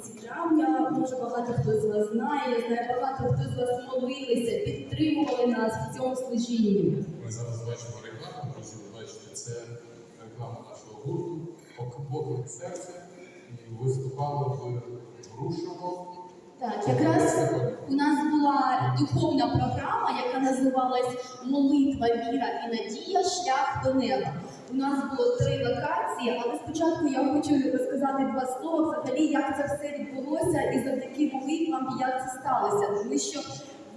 травня, може багато хто з вас знає, я знаю, багато хто з вас молилися, підтримували нас в цьому служінні. Ми зараз бачимо рекламу, друзі, ви бачите, це реклама нашого гурту, поки серце, і виступали в Грушово. Так, якраз у нас була духовна програма, називалась Молитва, віра і надія шлях до неба. У нас було три локації, але спочатку я хочу розказати два слова взагалі, як це все відбулося і завдяки молитвам, як це сталося. Тому що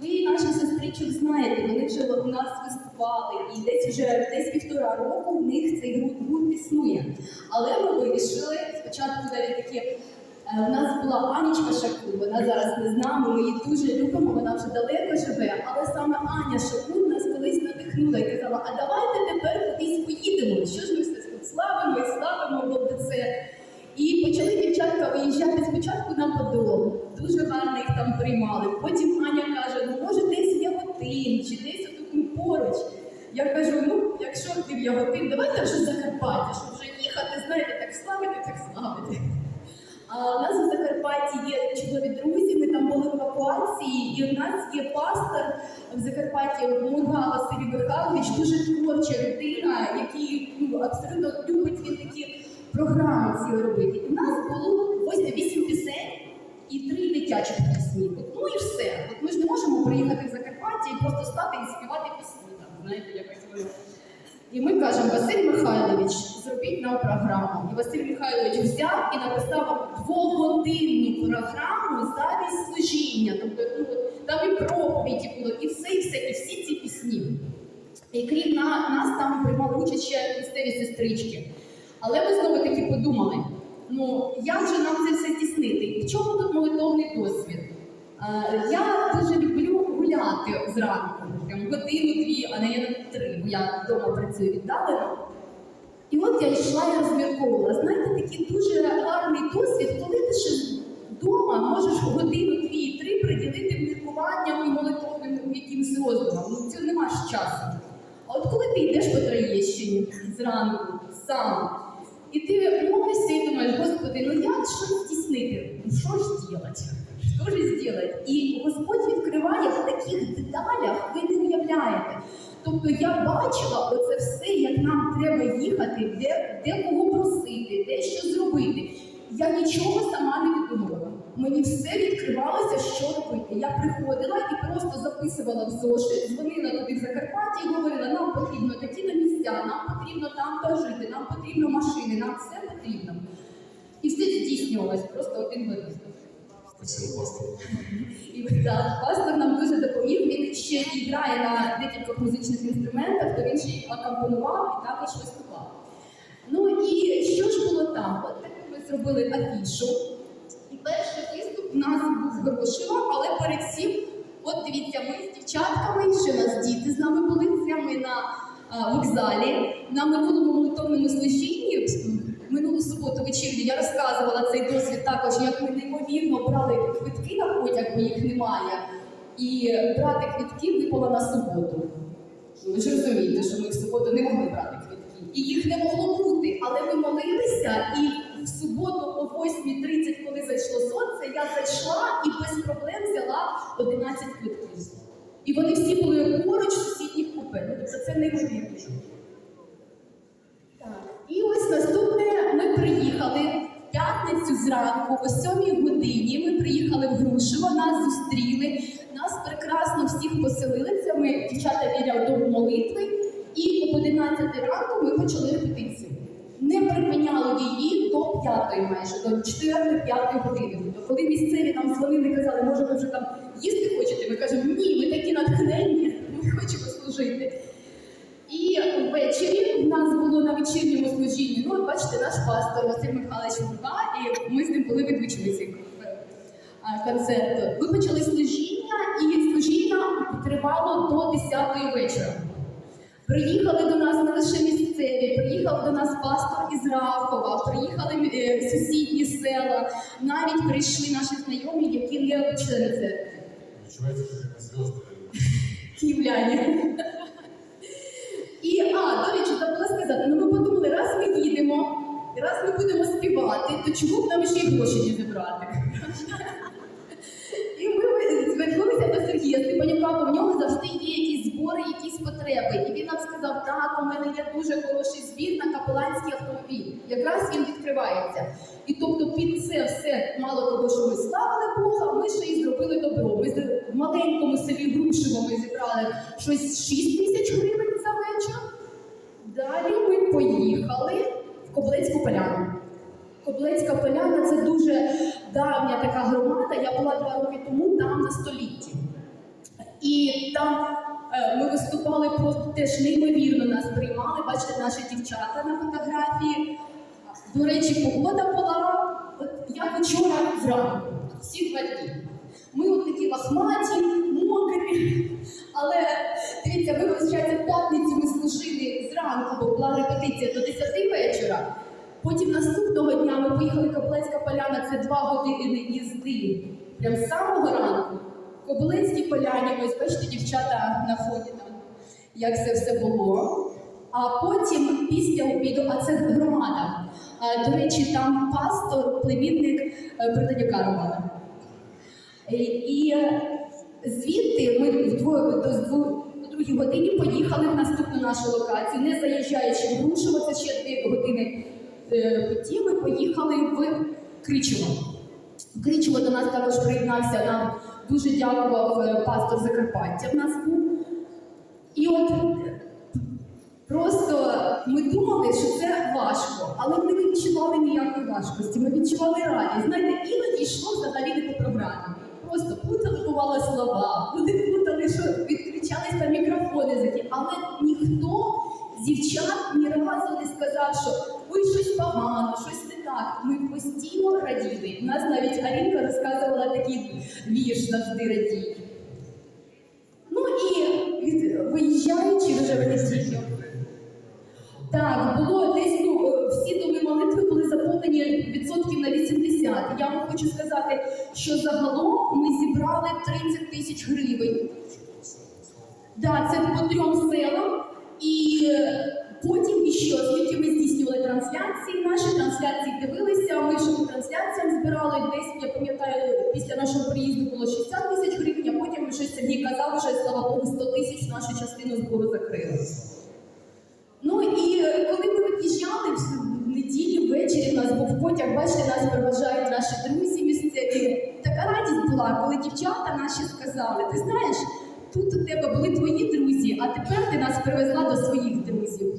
ви наших сестричок знаєте, вони вже у нас виступали, і десь вже десь півтора року в них цей гурт існує. Але ми вирішили спочатку навіть такі. Е, У нас була Анічка Шакур, вона зараз не з нами, ми її дуже любимо, вона вже далеко живе. Але саме Аня Шакур нас колись надихнула і казала: а давайте тепер кудись поїдемо. Що ж ми все тут славимо і славимо це. І почали дівчатка виїжджати спочатку на Подол. Дуже гарно їх там приймали. Потім Аня каже: ну може десь Яготин, чи десь отут поруч. Я кажу, ну якщо ти в Яготин, давайте вже Закарпаття, щоб вже їхати, знаєте, так славити, так славити. У нас у Закарпатті є чудові друзі. Ми там були в евакуації, і у нас є пастор в Закарпатті Мурга Василій Михайлович, дуже творча людина, який ну, абсолютно любить він такі програми ці робити. І у нас було ось вісім пісень і три дитячих пісні. Ну і все. От ми ж не можемо приїхати в Закарпаття і просто стати і співати пісні. Там, знаєте, воно. І ми кажемо, Василь Михайлович, зробіть нам програму. І Василь Михайлович взяв і написав двогодинну програму замість служіння. Тобто ну, там і проповіді було, і все, і все, і всі ці пісні. І крім на, нас там приймали участь ще місцеві сестрички. Але ми знову таки подумали: ну як же нам це все здійснити? В чому тут молитовний досвід? Е, Я дуже люблю гуляти зранку, годину-дві, а не я на три, бо я вдома працюю віддалено. І от я йшла і розмірковувала. Знаєте, такий дуже гарний досвід, коли ти ще вдома можеш годину, дві, три приділити міркуванням і молитовним якимось роздумам. Ну, цього нема ж часу. А от коли ти йдеш по Троєщині зранку, сам, і ти молишся і думаєш, Господи, ну як що здійснити? Ну що ж зробити? Що ж зробити? І Господь відкриває в таких деталях, ви не уявляєте. Тобто я бачила оце все, як нам треба їхати, де, де кого просити, де що зробити. Я нічого сама не відумувала. Мені все відкривалося, що робити. Я приходила і просто записувала в зошит, дзвонила туди в Закарпатті і говорила, нам потрібно такі на місця, нам потрібно там та жити, нам потрібно машини, нам все потрібно. І все здійснювалось просто один в. І так, пастор нам дуже допоміг. Він ще і грає на декількох музичних інструментах, то він ще й акомпонував і також виступав. Ну і що ж було там? От таку ми зробили афішу. І перший виступ у нас був в але перед всім, от дивіться, ми з дівчатками, ще нас діти з нами були, це ми на а, вокзалі. На минулому молитовному служінні, минулу суботу вечірню, я розказувала цей досвід також, як ми неймовірно брали квитки на потяг, бо їх немає. І брати квитки випало на суботу. Ну, Ви ж розумієте, що ми в суботу не могли брати квитки. І їх не могло бути. Але ми молилися, і в суботу о 8.30, коли зайшло сонце, я зайшла і без проблем взяла 11 квитків. І вони всі були поруч в сусідніх купе. Ну, це неймовірно. Так. І ось наступне ми приїхали в п'ятницю зранку, о 7 годині. Ми приїхали в Грушево, нас зустріли, нас прекрасно всіх поселили. Це ми дівчата біля дому молитви. І об 11 ранку ми почали репетицію. Не припиняли її до п'ятої майже, до 4-5 години. Тобто, коли місцеві нам дзвонили, казали, може, ви вже там їсти хочете? Ми кажемо, ні, ми такі натхненні, ми хочемо служити. В нас було на вечірньому служінні. Ну, от бачите, наш пастор Василь Михайлович Мурка, і ми з ним були ведучими е, концерту. Ми почали служіння, і служіння тривало до 10-ї вечора. Приїхали до нас не лише місцеві, приїхав до нас пастор із Рахова, приїхали е, сусідні села, навіть прийшли наші знайомі, які не члени церкви. Відчувається, що ти на зв'язки. Київляні. І, а, до речі, забула сказати, ну ми подумали, раз ми їдемо, раз ми будемо співати, то чому б нам ще й гроші не зібрати? І ми звернулися до Сергія Степанюка, бо в нього завжди є якісь збори, якісь потреби. І він нам сказав, так, у мене є дуже хороший збір на капеланський автомобіль. Якраз він відкривається. І тобто під це все, мало того, що ми славили Бога, ми ще й зробили добро. Ми в маленькому селі Грушево ми зібрали щось 6 тисяч гривень за вечір. Далі ми поїхали в Коблецьку поляну. Коблецька поляна це дуже давня така громада. Я була два роки тому там на столітті. І там е, ми виступали просто теж неймовірно нас приймали. Бачите, наші дівчата на фотографії. До речі, погода була от як вчора зранку, всі два дні. Ми от такі лахматі, мокрі. Але дивіться, ми виходить, зранку, бо була репетиція до 10 вечора. Потім наступного дня ми поїхали Кобилецька поляна, це два години їзди. Прям з самого ранку. Кобилецькі поляні, ось бачите, дівчата на фоні там, як це все було. А потім після обіду, а це громада. До речі, там пастор, племінник е, Романа. Е, І е, звідти ми вдво- до, дво- до другій годині поїхали в наступну нашу локацію, не заїжджаючи в Грушево, це ще дві години е, путі, ми поїхали в Кричево. В Кричево до нас також приєднався, нам дуже дякував е, пастор Закарпаття в нас був. І от просто ми думали, що це важко, але ми не відчували ніякої важкості. Ми відчували радість. Знаєте, іноді йшло взагалі не по програмі. Просто путали слова, люди путали, що відключались там мікрофони. Але ніхто з дівчат ні разу не сказав, що ой, щось погано, щось не так. Ми постійно раділи. У нас навіть Арінка розказувала такий вірш завжди радій. Ну і від, виїжджаючи вже в неділю. Так, було десь ну, е, всі доми молитви були заповнені відсотків на 80. Я вам хочу сказати, що загалом ми зібрали 30 тисяч гривень. Да, це по трьом селам. І е, потім іще, оскільки ми здійснювали трансляції, наші трансляції дивилися, ми ще по трансляціям збирали десь, я пам'ятаю, після нашого приїзду було 60 тисяч гривень, а потім вже Сергій казав, вже слава Богу, 100 тисяч нашу частину збору закрили. Ну і е, коли ми від'їжджали в неділі ввечері, у нас був потяг, бачите, нас проважають наші друзі місцеві. Така радість була, коли дівчата наші сказали: ти знаєш, тут у тебе були твої друзі, а тепер ти нас привезла до своїх друзів.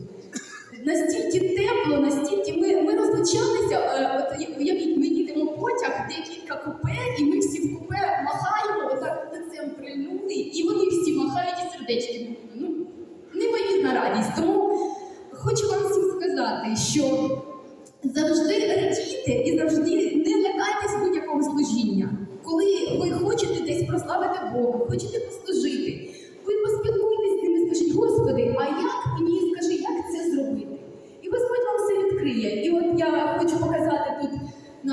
Настільки тепло, настільки ми, ми розлучалися. е, От уявіть, ми їдемо потяг, декілька купе, і ми всі в купе махаємо, отак лицем прильнули, і вони всі махають і сердечки. Ну, неймовірна радість. Тому хочу вам всім сказати, що завжди радійте і завжди не лякайтесь будь-якого служіння. Коли ви хочете десь прославити Бога, хочете послужити, ви поспілкуйтесь з ними, скажіть, Господи, а як мені скажи, як це зробити? І Господь вам все відкриє. І от я хочу показати тут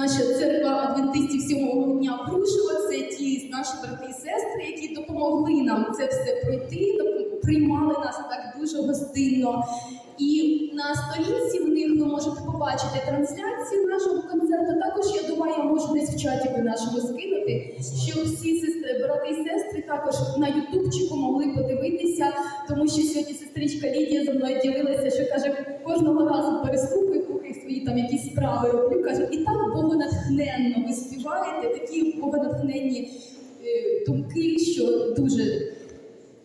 наша церква адвентистів сьомого дня в Це ті наші брати і сестри, які допомогли нам це все пройти, приймали нас так дуже гостинно. І на сторінці в них ви можете побачити трансляцію нашого концерту. Також я думаю, я можу десь в чаті ви нашому скинути, щоб всі сестри, брати і сестри також на ютубчику могли подивитися, тому що сьогодні сестричка Лідія зі мною ділилася, що каже, кожного разу переслухаю, там якісь справи роблю. Каже, і так богонатхненно ви співаєте, такі богонатхненні е, думки, що дуже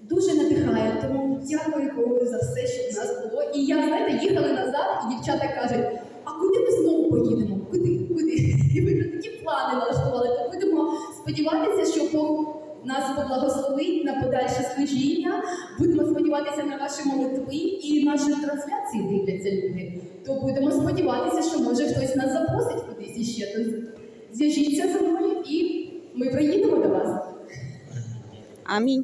дуже надихає. Тому дякую Богу за все, що в нас було. І я, знаєте, їхали назад, і дівчата кажуть: а куди ми знову поїдемо? Куди? Куди? І ми такі плани налаштували. То будемо сподіватися, що Бог нас поблагословить на подальше служіння. Будемо сподіватися на ваші молитви і наші трансляції дивляться люди. То будемо сподіватися, що може хтось нас запросить кудись іще. То зв'яжіться зі мною і ми приїдемо до вас. Амінь.